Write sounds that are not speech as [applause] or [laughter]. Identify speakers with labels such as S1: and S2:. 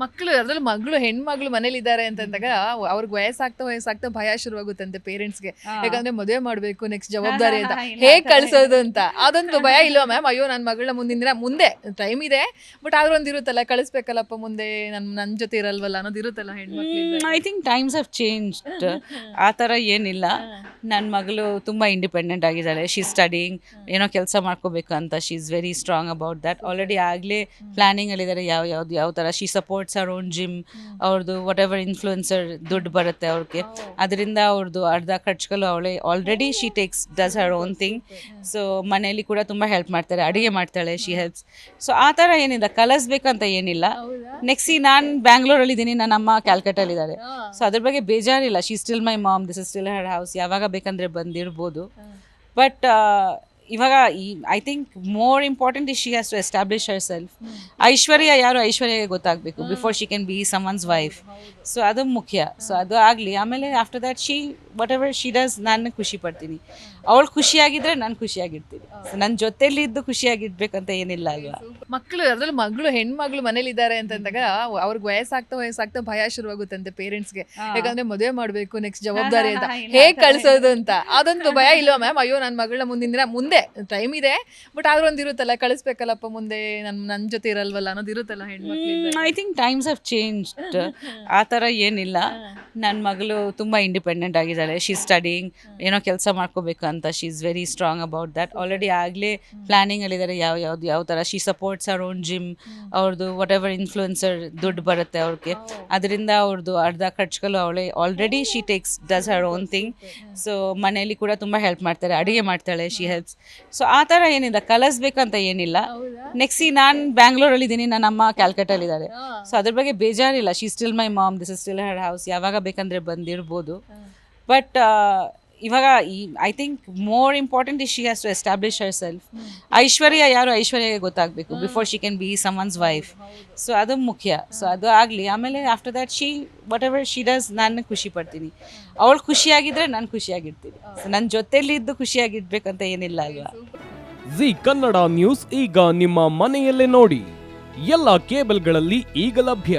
S1: ಮಕ್ಕಳು ಅದ್ರಲ್ಲಿ ಮಗಳು ಹೆಣ್ಮಗಳು ಮನೇಲಿ ಇದ್ದಾರೆ ಅಂತಂದಾಗ ಅವ್ರಿಗೆ ವಯಸ್ಸಾಗ್ತಾ ವಯಸ್ಸಾಗ್ತಾ ಭಯ ಶುರುವಾಗುತ್ತಂತೆ ಪೇರೆಂಟ್ಸ್ಗೆ ಯಾಕಂದ್ರೆ ಮದುವೆ ಮಾಡಬೇಕು ನೆಕ್ಸ್ಟ್ ಜವಾಬ್ದಾರಿ ಅಂತ. ಹೇಗೆ ಕಳಿಸೋದು ಅಂತ? ಅದೊಂದು ಭಯ ಇಲ್ಲ ಮ್ಯಾಮ್ ಅಯ್ಯೋ ನನ್ನ ಮಗಳನ್ನ ಮುಂದಿನ ದಿನ ಮುಂದೆ ಟೈಮ್ ಇದೆ ಬಟ್ ಆದ್ರೂ ಒಂದ್ ಇರುತ್ತಲ್ಲ ಕಳಿಸ್ಬೇಕಲ್ಲಪ್ಪ ಮುಂದೆ ನನ್ ನನ್ನ ಜೊತೆ ಇರಲ್ವಲ್ಲ ಅನ್ನೋದು ಇರುತ್ತಲ್ಲ ಹೆಣ್ಮಕ್ಳು
S2: I think times of changed ಆ ಥರ ಏನಿಲ್ಲ. ನನ್ನ ಮಗಳು ತುಂಬ ಇಂಡಿಪೆಂಡೆಂಟ್ ಆಗಿದ್ದಾಳೆ. ಶಿ ಸ್ಟಡಿಂಗ್ ಏನೋ ಕೆಲಸ ಮಾಡ್ಕೋಬೇಕು ಅಂತ. She is very strong about that already ಆಗಲೇ ಪ್ಲ್ಯಾನಿಂಗಲ್ಲಿದ್ದಾರೆ ಯಾವ ಯಾವ್ದು ಯಾವ ಥರ ಶಿ ಸಪೋರ್ಟ್ಸ್ ಅವರ್ ಓನ್ ಜಿಮ್ ಅವ್ರದ್ದು ವಾಟ್ ಎವರ್ ಇನ್ಫ್ಲುಯೆನ್ಸರ್ ದುಡ್ಡು ಬರುತ್ತೆ ಅವ್ರಿಗೆ. ಅದರಿಂದ ಅವ್ರದ್ದು ಅರ್ಧ ಖರ್ಚುಗಳು ಅವಳೆ already she takes does her own thing so ಮನೆಯಲ್ಲಿ ಕೂಡ ತುಂಬ ಹೆಲ್ಪ್ ಮಾಡ್ತಾರೆ ಅಡುಗೆ ಮಾಡ್ತಾಳೆ ಶಿ ಹೆಲ್ಪ್ಸ್ ಸೊ ಆ ಥರ ಏನಿಲ್ಲ ಕಲಿಸ್ಬೇಕಂತ ಏನಿಲ್ಲ. ನೆಕ್ಸ್ಟ್ ನಾನು ಬ್ಯಾಂಗ್ಳೂರಲ್ಲಿ ಇದ್ದೀನಿ ನನ್ನ ಅಮ್ಮ ಕ್ಯಾಲ್ಕಟ್ಟಲ್ಲಿದ್ದಾರೆ ಸೊ ಅದ್ರ ಬಗ್ಗೆ ಬೇಜಾರಿಲ್ಲ. She still my mom this is still her house ಯಾವಾಗ ಬೇಕಂದ್ರೆ ಬಂದಿರ್ಬೋದು. ಬಟ್ ಇವಾಗ ಈ I think more important is she has to establish herself Aishwarya ಯಾರು ಐಶ್ವರ್ಯಗೆ ಗೊತ್ತಾಗಬೇಕು? Before she can be someone's wife so ಅದು ಮುಖ್ಯ. ಸೊ ಅದು ಆಗಲಿ. ಆಮೇಲೆ after that she whatever she does ನಾನು ಖುಷಿ ಪಡ್ತೀನಿ. ಅವಳು ಖುಷಿಯಾಗಿದ್ದರೆ ನಾನು ಖುಷಿಯಾಗಿರ್ತೀನಿ. ಸೊ ನನ್ನ ಜೊತೆಯಲ್ಲಿ ಇದ್ದು ಖುಷಿಯಾಗಿರ್ಬೇಕಂತ ಏನಿಲ್ಲ ಅಲ್ವಾ?
S1: ಮಕ್ಕಳು ಅದರಲ್ಲಿ ಮಗಳು ಹೆಣ್ಮಗಳು ಮನೇಲಿದ್ದಾರೆ ಅಂತಂದಾಗ ಅವ್ರಿಗೆ ವಯಸ್ಸಾಗ್ತಾ ವಯಸ್ಸಾಗ್ತಾ ಭಯ ಶುರುವಾಗುತ್ತಂತೆ ಪೇರೆಂಟ್ಸ್ಗೆ ಯಾಕಂದ್ರೆ ಮದುವೆ ಮಾಡಬೇಕು ನೆಕ್ಸ್ಟ್ ಜವಾಬ್ದಾರಿ ಅಂತ. [laughs] ಹೇಗೆ ಕಳಿಸೋದು ಅಂತ? ಅದೊಂದು ಭಯ. ಇಲ್ವಾ ಮ್ಯಾಮ್ ಅಯ್ಯೋ ನನ್ನ ಮಗಳ ಮುಂದಿನ ದಿನ ಟೈಮ್ ಇದೆ ಬಟ್ ಆದ್ರೂ ಒಂದು ಇರುತ್ತಲ್ಲ ಕಳಿಸ್ಬೇಕಲ್ಲಪ್ಪ ಮುಂದೆ ನನ್ ನನ್ನ ಜೊತೆ ಇರಲ್ವಲ್ಲ ಅನ್ನೋದು ಇರುತ್ತಲ್ಲ ಹೆಣ್ಮಕ್ಳು
S2: I think times have change ಆ ಥರ ಏನಿಲ್ಲ. ನನ್ನ ಮಗಳು ತುಂಬ ಇಂಡಿಪೆಂಡೆಂಟ್ ಆಗಿದ್ದಾಳೆ. ಶಿ ಸ್ಟಡಿಂಗ್ ಏನೋ ಕೆಲಸ ಮಾಡ್ಕೋಬೇಕು ಅಂತ. She is very strong about that already ಆಗಲೇ ಪ್ಲ್ಯಾನಿಂಗಲ್ಲಿದ್ದಾರೆ ಯಾವ ಯಾವ್ದು ಯಾವ ಥರ ಶಿ ಸಪೋರ್ಟ್ಸ್ ಅವ್ರ ಓನ್ ಜಿಮ್ ಅವ್ರದ್ದು ವಾಟ್ ಎವರ್ ಇನ್ಫ್ಲೂಯೆನ್ಸರ್ ದುಡ್ಡು ಬರುತ್ತೆ ಅವ್ರಿಗೆ. ಅದರಿಂದ ಅವ್ರದ್ದು ಅರ್ಧ ಖರ್ಚುಗಳು ಅವಳೆ already she takes does her own thing so ಮನೆಯಲ್ಲಿ ಕೂಡ ತುಂಬ ಹೆಲ್ಪ್ ಮಾಡ್ತಾರೆ. ಅಡುಗೆ ಮಾಡ್ತಾಳೆ ಶಿ ಹೆಲ್ಪ್ಸ್ ಸೊ ಆ ಥರ ಏನಿಲ್ಲ. ಕಲಿಸ್ಬೇಕಂತ ಏನಿಲ್ಲ. ನೆಕ್ಸ್ಟ್ ನಾನು ಬ್ಯಾಂಗ್ಳೂರಲ್ಲಿ ಇದ್ದೀನಿ ನನ್ನ ಅಮ್ಮ ಕ್ಯಾಲ್ಕಟ್ಟಲ್ಲಿದ್ದಾರೆ ಸೊ ಅದ್ರ ಬಗ್ಗೆ ಬೇಜಾರಿಲ್ಲ. She still my mom this is still her house ಯಾವಾಗ ಬೇಕಂದ್ರೆ ಬಂದಿರ್ಬೋದು. ಬಟ್ ಇವಾಗ ಈ I think more important is she has to establish herself Aishwarya ಯಾರು ಐಶ್ವರ್ಯಗೆ ಗೊತ್ತಾಗಬೇಕು? Before she can be someone's wife so ಅದು ಮುಖ್ಯ. ಸೊ ಅದು ಆಗಲಿ. ಆಮೇಲೆ after that she whatever she does ನಾನು ಖುಷಿ ಪಡ್ತೀನಿ. ಅವಳು ಖುಷಿಯಾಗಿದ್ದರೆ ನಾನು ಖುಷಿಯಾಗಿರ್ತೀನಿ. ಸೊ ನನ್ನ ಜೊತೆಲಿ ಇದ್ದು ಖುಷಿಯಾಗಿರ್ಬೇಕಂತ ಏನಿಲ್ಲ ಅಲ್ವಾ?
S3: ಜಿ ಕನ್ನಡ ನ್ಯೂಸ್ ಈಗ ನಿಮ್ಮ ಮನೆಯಲ್ಲೇ ನೋಡಿ. ಎಲ್ಲ ಕೇಬಲ್ಗಳಲ್ಲಿ ಈಗ ಲಭ್ಯ.